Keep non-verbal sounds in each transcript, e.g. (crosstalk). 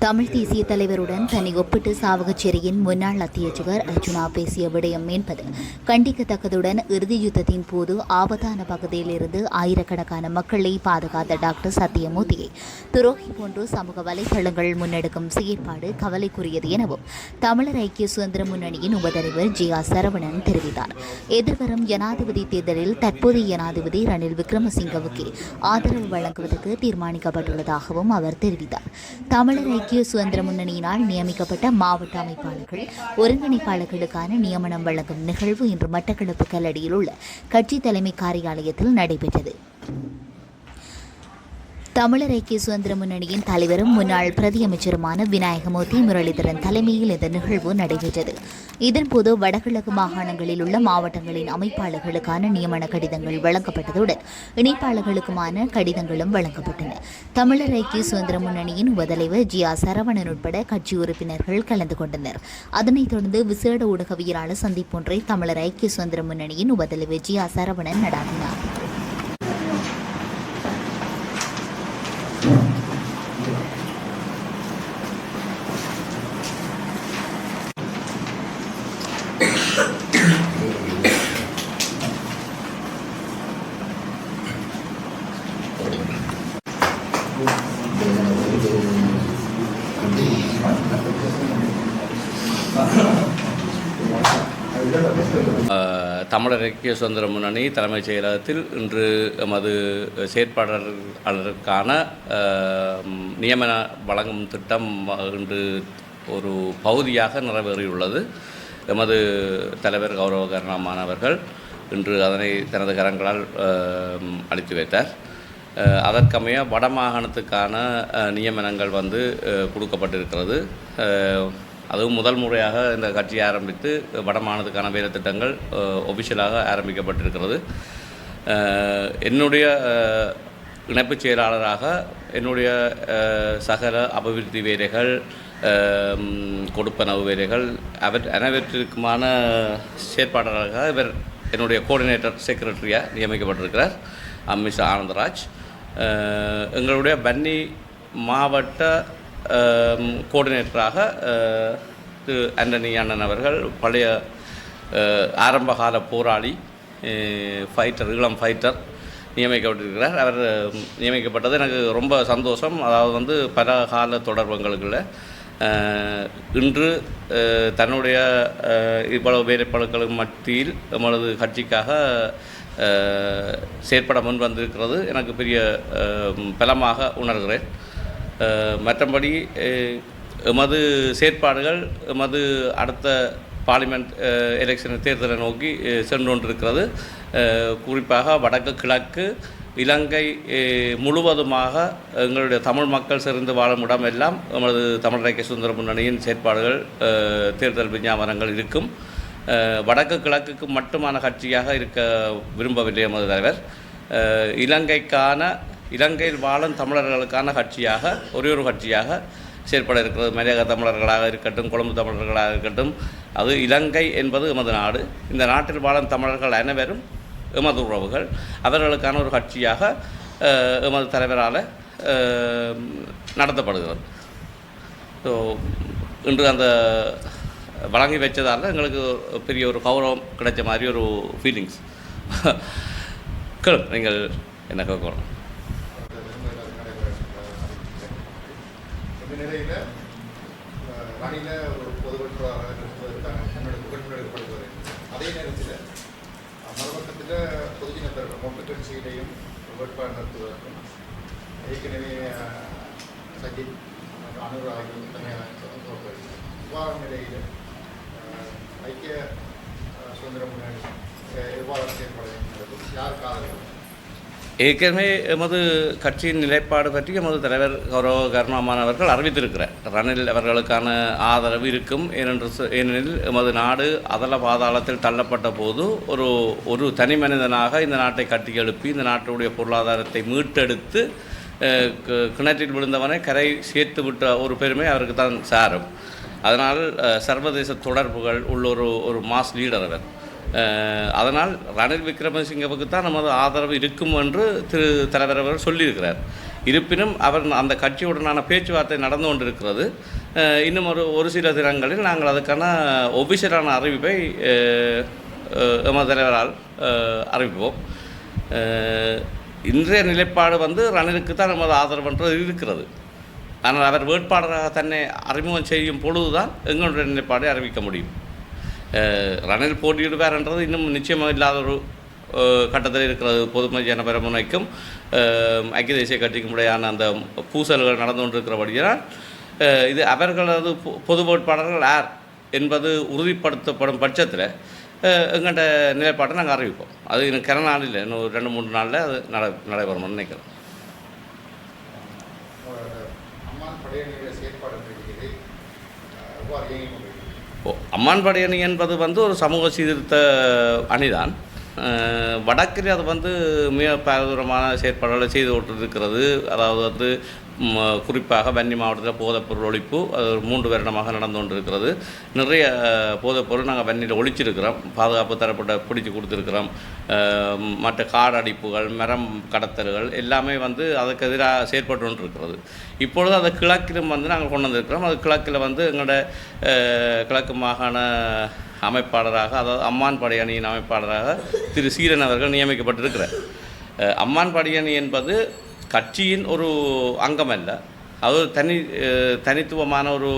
தமிழ் தேசிய தலைவருடன் தன்னை ஒப்பிட்டு சாவகச்சேரியின் முன்னாள் அத்தியட்சகர் அர்ஜுனா பேசிய விடயம் என்பது கண்டிக்கத்தக்கதுடன் இறுதி யுத்தத்தின் போது ஆபத்தான பகுதியிலிருந்து ஆயிரக்கணக்கான மக்களை பாதுகாத்த டாக்டர் சத்தியமூர்த்தியை துரோகி போன்று சமூக வலைதளங்கள் முன்னெடுக்கும் செயற்பாடு கவலைக்குரியது எனவும் தமிழர் ஐக்கிய சுதந்திர முன்னணியின் உபதலைவர் ஜி ஆர் சரவணன் தெரிவித்தார். எதிர்வரும் ஜனாதிபதி தேர்தலில் தற்போதைய ஜனாதிபதி ரணில் விக்ரமசிங்கவுக்கு ஆதரவு வழங்குவதற்கு தீர்மானிக்கப்பட்டுள்ளதாகவும் அவர் தெரிவித்தார். தமிழர் ஐக்கிய சுதந்திர முன்னணியினால் நியமிக்கப்பட்ட மாவட்ட அமைப்பாளர்கள் ஒருங்கிணைப்பாளர்களுக்கான நியமனம் வழங்கும் நிகழ்வு இன்று மட்டக்களப்பு கல்லடியில் உள்ள கட்சி தலைமை காரியாலயத்தில் நடைபெற்றது. தமிழர் ஐக்கிய சுதந்திர முன்னணியின் தலைவரும் முன்னாள் பிரதியமைச்சருமான விநாயகமூர்த்தி முரளிதரன் தலைமையில் இந்த நிகழ்வு நடைபெற்றது. இதன்போது வடகிழக்கு மாகாணங்களில் உள்ள மாவட்டங்களின் அமைப்பாளர்களுக்கான நியமன கடிதங்கள் வழங்கப்பட்டதுடன் இணைப்பாளர்களுக்குமான கடிதங்களும் வழங்கப்பட்டன. தமிழர் ஐக்கிய சுதந்திர முன்னணியின் உபதலைவர் ஜி ஆர் சரவணன் உட்பட கட்சி உறுப்பினர்கள் கலந்து கொண்டனர். அதனைத் தொடர்ந்து விசேட ஊடகவியலாளர் சந்திப்பொன்றை தமிழர் ஐக்கிய சுதந்திர முன்னணியின் உபதலைவர் ஜி ஆர் சரவணன் நடாத்தினார். தமிழர் ஐக்கிய சுதந்திர முன்னணி தலைமைச் செயலகத்தில் இன்று எமது செயற்பாளர்களுக்கான நியமன வழங்கும் திட்டம் இன்று ஒரு பகுதியாக நிறைவேறியுள்ளது. எமது தலைவர் கௌரவ கருணாமான் இன்று அதனை தனது கரங்களால் அளித்து வைத்தார். அதற்கமைய வடமாகாணத்துக்கான நியமனங்கள் வந்து கொடுக்கப்பட்டிருக்கிறது. அதுவும் முதல் முறையாக இந்த கட்சி ஆரம்பித்து வடமானதுக்கான வேலை திட்டங்கள் ஒஃபிஷியலாக ஆரம்பிக்கப்பட்டிருக்கிறது. என்னுடைய இணைப்புச் செயலாளராக என்னுடைய சகல அபிவிருத்தி வேலைகள் கொடுப்பனவு வேலைகள் அவர் அனைவற்றிற்குமான செயற்பாளராக இவர் என்னுடைய கோஆர்டினேட்டர் செக்ரட்டரியாக நியமிக்கப்பட்டிருக்கிறார் மிஸ் ஆனந்தராஜ். எங்களுடைய பன்னி மாவட்ட கோஆர்டினேட்டராக திரு ஆண்டனி அண்ணன் அவர்கள் பழைய ஆரம்பகால போராளி ஃபைட்டர் இளம் ஃபைட்டர் நியமிக்கப்பட்டிருக்கிறார். அவர் நியமிக்கப்பட்டது எனக்கு ரொம்ப சந்தோஷம். அதாவது வந்து பல கால தொடர்புகளுக்குள்ள இன்று தன்னுடைய இவ்வளவு வேலைப்பாடுகளுக்கு மத்தியில் நமது கட்சிக்காக செயற்பட முன் வந்திருக்கிறது எனக்கு பெரிய பலமாக உணர்கிறேன். மற்றபடி எமது செயற்பாடுகள் எமது அடுத்த பார்லிமெண்ட் எலெக்ஷன் தேர்தலை நோக்கி சென்று கொண்டிருக்கிறது குறிப்பாக வடக்கு கிழக்கு இலங்கை முழுவதுமாக எங்களுடைய தமிழ் மக்கள் சிறந்து வாழும் இடமெல்லாம் எமது தமிழ் ஐக்கிய சுதந்திர முன்னணியின் செயற்பாடுகள் தேர்தல் விஞ்ஞாபனங்கள் இருக்கும். வடக்கு கிழக்குக்கு மட்டுமான கட்சியாக இருக்க விரும்பவில்லை எமது தலைவர். இலங்கைக்கான இலங்கையில் வாழும் தமிழர்களுக்கான கட்சியாக ஒரே ஒரு கட்சியாக செயற்பட இருக்கிறது. மலையக தமிழர்களாக இருக்கட்டும் கொழும்பு தமிழர்களாக இருக்கட்டும் அது இலங்கை என்பது எமது நாடு. இந்த நாட்டில் வாழும் தமிழர்கள் அனைவரும் எமது உறவுகள். அவர்களுக்கான ஒரு கட்சியாக எமது தலைவரால் நடத்தப்படுகிறது. ஸோ இன்று அந்த வழங்கி வச்சதால் எங்களுக்கு பெரிய ஒரு கௌரவம் கிடைச்ச மாதிரி ஒரு ஃபீலிங்ஸ் (laughs) கேளு நீங்கள் என்ன கேட்கணும்? இந்த ரணில ஒரு பொதுவற்றாக இருக்காங்க என்னோட முன்னெடுப்பு முன்னெடுக்கப்படுகிறது அதே நேரத்தில் மறுபக்கத்தில் பொதுஜன பெருமை மொத்த கட்சியிலையும் வேட்பாளர் நடத்துவதற்கும் ஏற்கனவே அஹ், சஜித் அனுராகி தனியாக இவ்வாறு நிலையில் ஐக்கிய சுதந்திர முன்னணி எவ்வாறு செயல்பட வேண்டும் யாருக்கு ஆதரவு? ஏற்கனவே எமது கட்சியின் நிலைப்பாடு பற்றி எமது தலைவர் கௌரவ கருணாமான் அவர்கள் அறிவித்திருக்கிறார். ரணில் அவர்களுக்கான ஆதரவு இருக்கும். ஏனென்று ஏனெனில் எமது நாடு அதல பாதாளத்தில் தள்ளப்பட்ட போது ஒரு ஒரு தனி மனிதனாக இந்த நாட்டை கட்டி எழுப்பி இந்த நாட்டுடைய பொருளாதாரத்தை மீட்டெடுத்து கிணற்றில் விழுந்தவனை கரை சேர்த்து விட்ட ஒரு பெருமை அவருக்கு தான் சாரும். அதனால் சர்வதேச தொடர்புகள் உள்ள ஒரு ஒரு மாஸ் லீடர் அவர். அதனால் ரணில் விக்ரமசிங்கவுக்கு தான் நமது ஆதரவு இருக்கும் என்று திரு தலைவர் அவர் சொல்லியிருக்கிறார். இருப்பினும் அவர் அந்த கட்சியுடனான பேச்சுவார்த்தை நடந்து கொண்டிருக்கிறது. இன்னும் ஒரு ஒரு சில தினங்களில் நாங்கள் அதுக்கான ஒபிஷியலான அறிவிப்பை எமது தலைவரால் அறிவிப்போம். இன்றைய நிலைப்பாடு வந்து ரணிலுக்கு தான் நமது ஆதரவுன்றது இருக்கிறது. ஆனால் அவர் வேட்பாளராக தன்னை அறிமுகம் செய்யும் பொழுதுதான் எங்களுடைய நிலைப்பாடை அறிவிக்க முடியும். ரணில் ரணில் போட்டியிடுவார்ன்றது இன்னும் நிச்சயமாக இல்லாத ஒரு கட்டத்தில் இருக்கிறது பொதுமை ஜனபர முனைக்கும் ஐக்கிய தேசிய கட்சிக்கும் இடையான அந்த பூசல்கள் நடந்து கொண்டிருக்கிறபடியால் இது அவர்களது பொ- பொது வேட்பாளர்கள் யார் என்பது உறுதிப்படுத்தப்படும் பட்சத்தில் எங்கள்கிட்ட நிலைப்பாட்டை நாங்கள் அறிவிப்போம் அது இன்னும் கிற நாளில் இன்னும் ஒரு ரெண்டு மூணு நாளில் அது நட நடைபெறும்னு நினைக்கிறோம் செயற்பாடு அம்மான்பாடி அணி அம்மான் படையணி என்பது வந்து ஒரு சமூக சீர்திருத்த அணிதான். அஹ், வடக்கில் அது வந்து மிக பாரதூரமான செயற்பாடுகளை செய்து கொண்டிருக்கிறது அதாவது வந்து குறிப்பாக வன்னி மாவட்டத்தில் போதைப்பொருள் ஒழிப்பு அது ஒரு மூன்று வருடமாக நடந்து கொண்டிருக்கிறது நிறைய போதைப்பொருள் நாங்கள் வன்னியில் ஒழிச்சிருக்கிறோம். பாதுகாப்பு தரப்பட்ட பிடிச்சு கொடுத்துருக்கிறோம். மற்ற காடு அடிப்புகள் மரம் கடத்தல்கள் எல்லாமே வந்து அதுக்கு எதிராக செயற்பட்டு கொண்டிருக்கிறது இப்பொழுது அதை கிழக்கிலும் வந்து நாங்கள் கொண்டு வந்திருக்கிறோம். அது கிழக்கில் வந்து எங்களோட கிழக்கு மாகாண அமைப்பாளராக அதாவது அம்மான் படையணியின் அமைப்பாளராக திரு சீரன் அவர்கள் நியமிக்கப்பட்டிருக்கிறார். அம்மான் படையணி என்பது கட்சியின் ஒரு அங்கம் அல்ல அது ஒரு தனி தனித்துவமான ஒரு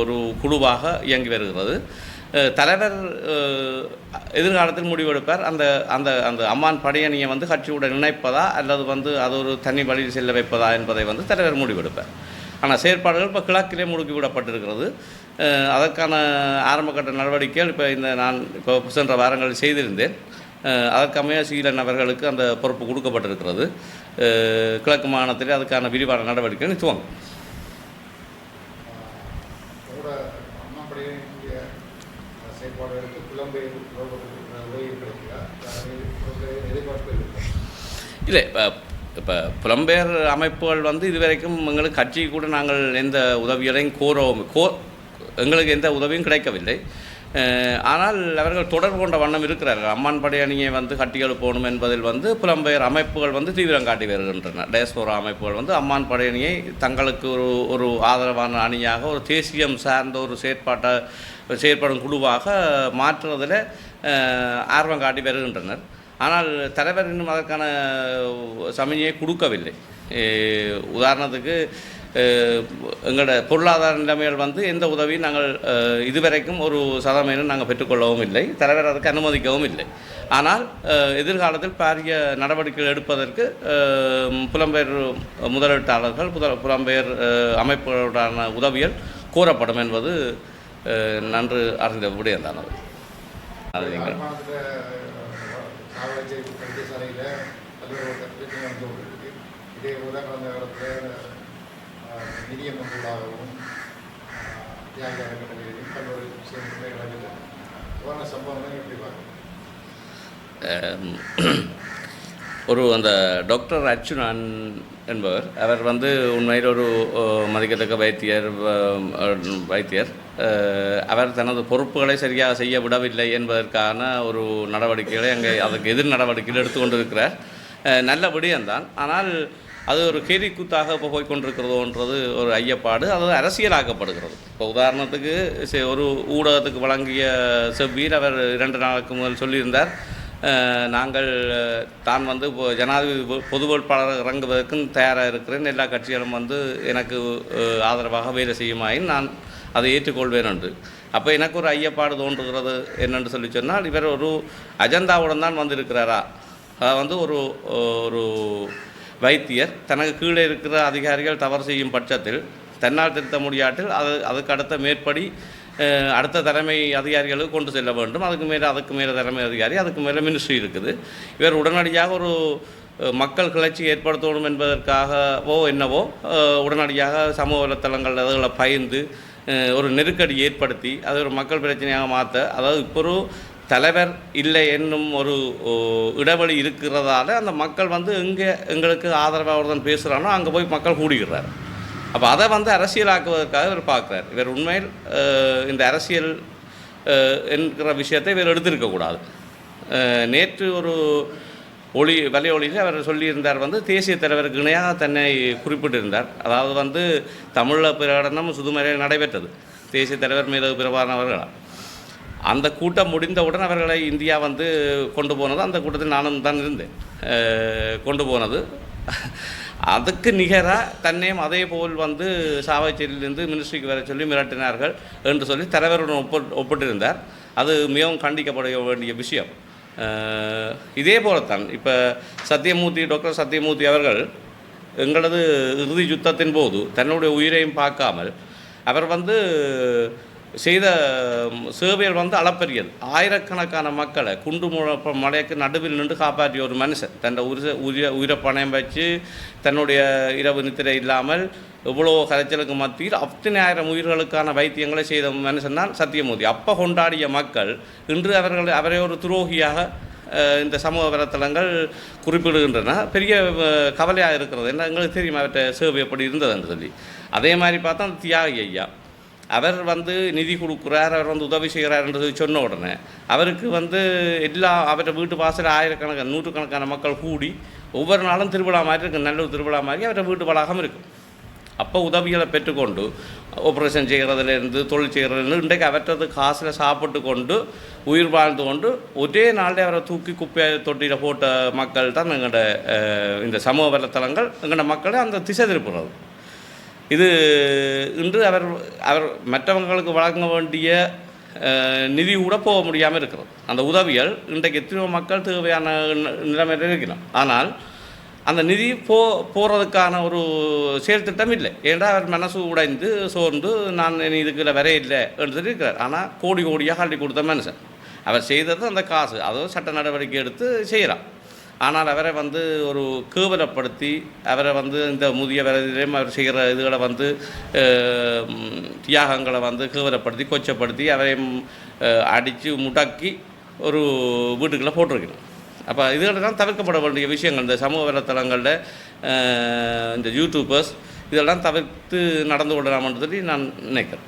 ஒரு குழுவாக இயங்கி வருகிறது. தலைவர் எதிர்காலத்தில் முடிவெடுப்பார். அந்த அந்த அந்த அம்மான் படையணியை வந்து கட்சியுடன் இணைப்பதா அல்லது வந்து அது ஒரு தனி வழியில் செல்ல வைப்பதா என்பதை வந்து தலைவர் முடிவெடுப்பார். ஆனால் செயற்பாடுகள் இப்போ கிழக்கிலே முடுக்கிவிடப்பட்டிருக்கிறது. அதற்கான ஆரம்பகட்ட நடவடிக்கைகள் இப்போ இந்த நான் இப்போ சென்ற வாரங்களில் செய்திருந்தேன். அதற்கமைய சீலன் அவர்களுக்கு அந்த பொறுப்பு கொடுக்கப்பட்டிருக்கிறது. கிழக்கு மாகாணத்திலே அதுக்கான விரிவான நடவடிக்கைகள் துவங்கும். இல்லை. இப்போ புலம்பெயர் அமைப்புகள் வந்து இதுவரைக்கும் எங்களுக்கு கட்சி கூட நாங்கள் எந்த உதவிகளையும் கோரவும் கோ எங்களுக்கு எந்த உதவியும் கிடைக்கவில்லை. ஆனால் அவர்கள் தொடர்பு கொண்ட வண்ணம் இருக்கிறார்கள். அம்மான் படையணியை வந்து கட்டிகள் போகணும் என்பதில் வந்து புலம்பெயர் அமைப்புகள் வந்து தீவிரம் காட்டி வருகின்றன. டேஸ்போரா அமைப்புகள் வந்து அம்மான் படையணியை தங்களுக்கு ஒரு ஒரு ஆதரவான அணியாக ஒரு தேசியம் சார்ந்த ஒரு செயற்பாட்டை செயற்படும் குழுவாக மாற்றுவதில் ஆர்வம் காட்டி வருகின்றனர். ஆனால் தலைவர் இன்னும் அதற்கான சமையை கொடுக்கவில்லை. உதாரணத்துக்கு எங்களோட பொருளாதார நிலைமைகள் வந்து எந்த உதவியும் நாங்கள் இதுவரைக்கும் ஒரு சதமேனும் நாங்கள் பெற்றுக்கொள்ளவும் இல்லை. தலைவர் அதுக்கு அனுமதிக்கவும் இல்லை. ஆனால் எதிர்காலத்தில் பாரிய நடவடிக்கைகள் எடுப்பதற்கு புலம்பெயர் முதலீட்டாளர்கள் புத புலம்பெயர் அமைப்புகளுடான உதவிகள் கோரப்படும் என்பது நன்று அறிந்த விடயம்தான் அது. நீங்கள் இதே கடந்த காலத்தில் தியாக அறக்கட்டளையிலும் பல்வேறு விஷயங்களை நடக்குது போன சம்பவங்களை எப்படி பார்க்கணும் ஒரு அந்த டாக்டர் அர்ச்சுனான் என்பவர் அவர் வந்து உண்மையில் ஒரு மதிக்கத்தக்க வைத்தியர் வைத்தியர். அவர் தனது பொறுப்புகளை சரியாக செய்ய விடவில்லை என்பதற்கான ஒரு நடவடிக்கைகளை அங்கே அதற்கு எதிர் நடவடிக்கைகள் எடுத்துக்கொண்டிருக்கிறார். அஹ், நல்ல விடயம்தான் ஆனால் அது ஒரு கேலிக்கூத்தாக இப்போ போய்கொண்டிருக்கிறதோன்றது ஒரு ஐயப்பாடு. அது அரசியலாக்கப்படுகிறது. இப்போ உதாரணத்துக்கு செ- ஒரு ஊடகத்துக்கு வழங்கிய செவ்வீர் அவர் இரண்டு நாளுக்கு முதல் சொல்லியிருந்தார் நாங்கள் தான் வந்து இப்போ ஜனாதிபதி பொ- பொது வேட்பாளர் இறங்குவதற்கும் தயாராக இருக்கிறேன். எல்லா கட்சிகளும் வந்து எனக்கு ஆதரவாக வேலை செய்யுமாயின் நான் அதை ஏற்றுக்கொள்வேன் என்று. அப்போ எனக்கு ஒரு ஐயப்பாடு தோன்றுகிறது என்னென்று சொல்லி சொன்னால் இவர் ஒரு அஜந்தாவுடன் தான் வந்திருக்கிறாரா? வந்து ஒரு ஒரு வைத்தியர் தனக்கு கீழே இருக்கிற அதிகாரிகள் தவறு செய்யும் பட்சத்தில் தன்னால் திருத்த முடியாட்டில் அது அதுக்கு அடுத்த மேற்படி அடுத்த தலைமை அதிகாரிகளுக்கு கொண்டு செல்ல வேண்டும். அதுக்கு மேலே அதுக்கு மேலே தலைமை அதிகாரி அதுக்கு மேலே மினிஸ்ட்ரி இருக்குது. இவர் உடனடியாக ஒரு மக்கள் கிளர்ச்சி ஏற்படுத்தணும் என்பதற்காகவோ என்னவோ உடனடியாக சமூக வலைத்தளங்கள் அதுகளை பயந்து ஒரு நெருக்கடி ஏற்படுத்தி அது ஒரு மக்கள் பிரச்சனையாக மாற்ற அதாவது இப்போ ஒரு தலைவர் இல்லை என்னும் ஒரு இடைவெளி இருக்கிறதால அந்த மக்கள் வந்து எங்கே எங்களுக்கு ஆதரவாக ஒருத்தன் பேசுகிறானோ அங்கே போய் மக்கள் கூடுகிறார் அப்போ அதை வந்து அரசியலாக்குவதற்காக இவர் பார்க்குறார். இவர் உண்மையில் இந்த அரசியல் என்கிற விஷயத்தை இவர் எடுத்திருக்கக்கூடாது நேற்று ஒரு ஒளி வலை ஒளியில் அவர் சொல்லியிருந்தார் வந்து தேசிய தலைவருக்கு இணையாக தன்னை குறிப்பிட்டிருந்தார். அதாவது வந்து தமிழில் பிரகடனம் சுதுமறையில் நடைபெற்றது. தேசிய தலைவர் மீது பிரபானவர்களால் அந்த கூட்டம் முடிந்தவுடன் அவர்களை இந்தியா வந்து கொண்டு போனது. அந்த கூட்டத்தில் நானும் தான் இருந்தேன். கொண்டு போனது. அதுக்கு நிகராக தன்னையும் அதே போல் வந்து சாவச்சேரியிலிருந்து மினிஸ்ட்ரிக்கு வர சொல்லி மிரட்டினார்கள் என்று சொல்லி தலைவருடன் ஒப்பு ஒப்பிட்டிருந்தார். அது மிகவும் கண்டிக்கப்பட வேண்டிய விஷயம். இதே போலத்தான். இப்போ சத்தியமூர்த்தி டாக்டர் சத்தியமூர்த்தி அவர்கள் எங்களது இறுதி யுத்தத்தின் போது தன்னுடைய உயிரையும் பார்க்காமல் அவர் வந்து செய்த சேவைகள் வந்து அளப்பரியது. ஆயிரக்கணக்கான மக்களை குண்டு முழப்ப மலைக்கு நடுவில் நின்று காப்பாற்றிய ஒரு மனுஷன். தன் உயிர உயிர உயிரை பணம் வச்சு தன்னுடைய இரவு நித்திரை இல்லாமல் இவ்வளோ கரைச்சலுக்கு மத்தியில் அத்தனை ஆயிரம் உயிர்களுக்கான வைத்தியங்களை செய்த மனுஷன் தான் சத்தியமூர்த்தி. அப்போ கொண்டாடிய மக்கள் இன்று அவர்கள் அவரை ஒரு துரோகியாக இந்த சமூக வலைத்தளங்கள் குறிப்பிடுகின்றன. பெரிய கவலையாக இருக்கிறது. என்ன எங்களுக்கு தெரியும் அவர்கிட்ட சேவை எப்படி இருந்ததுன்னு சொல்லி. அதே மாதிரி பார்த்தா அந்த தியாகி ஐயா. அவர் வந்து நிதி கொடுக்குறார் அவர் வந்து உதவி செய்கிறார்ன்றது சொன்ன உடனே அவருக்கு வந்து எல்லா அவரை வீட்டு வாசல் ஆயிரக்கணக்கான நூற்றுக்கணக்கான மக்கள் கூடி ஒவ்வொரு நாளும் திருவிழா மாதிரி இருக்கும் நல்ல திருவிழா மாதிரி அவரை வீட்டு வளாகம் இருக்கும் அப்போ உதவிகளை பெற்றுக்கொண்டு ஆப்ரேஷன் செய்கிறதுலேருந்து தொழில் செய்கிறதுலேருந்து இன்றைக்கு அவற்றது காசில் சாப்பிட்டு கொண்டு உயிர் வாழ்ந்து கொண்டு ஒரே நாளில் அவரை தூக்கி குப்பை தொட்டியில் போட்ட மக்கள் தான் எங்களோட இந்த சமூக வலைத்தளங்கள் எங்களோட மக்களை அந்த திசை திருப்புறது. இது இன்று அவர் அவர் மற்றவங்களுக்கு வழங்க வேண்டிய நிதி கூட போக முடியாமல் இருக்கிறது. அந்த உதவிகள் இன்றைக்கு எத்தனையோ மக்கள் தேவையான நிலைமையில் இருக்கலாம் ஆனால் அந்த நிதி போ போகிறதுக்கான ஒரு செயல்திட்டம் இல்லை. ஏன்னா அவர் மனசு உடைந்து சோர்ந்து நான் இதுக்கு இதுக்குள்ள வர இல்லை என்று சொல்லி இருக்கிறார். ஆனால் கோடி கோடியாக அள்ளி கொடுத்த மனுஷன். அவர் செய்தது அந்த காசு. அதுவும் சட்ட நடவடிக்கை எடுத்து செய்கிறான் ஆனால் அவரை வந்து ஒரு கேவலப்படுத்தி அவரை வந்து இந்த முதிய வயதிலையும் அவர் செய்கிற இதுகளை வந்து தியாகங்களை வந்து கேவலப்படுத்தி கொச்சப்படுத்தி அவரையும் அடித்து முடக்கி ஒரு வீட்டுக்குள்ளே போட்டிருக்கணும். அப்போ இதுகளெல்லாம் தவிர்க்கப்பட வேண்டிய விஷயங்கள். இந்த சமூக வலைத்தளங்களில் இந்த யூடியூபர்ஸ் இதெல்லாம் தவிர்த்து நடந்து கொள்ளலாம்னு சொல்லி நான் நினைக்கிறேன்.